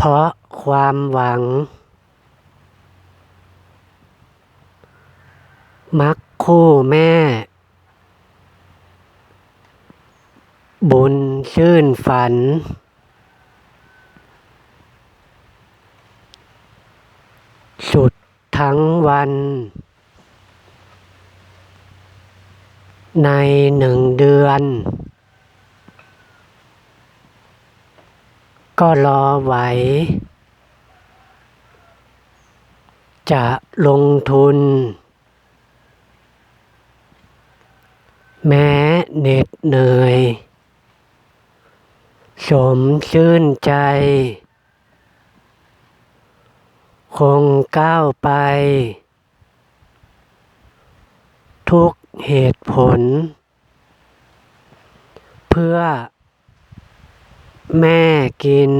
เพราะความหวัง มักคู่แม่ บุญชื่นฝัน สุดทั้งวัน ในหนึ่งเดือน ก็รอไหว จะลงทุน แม้เหน็ดเหนื่อย สมชื่นใจ คงก้าวไป ทุกเหตุผล เพื่อ แม่กิน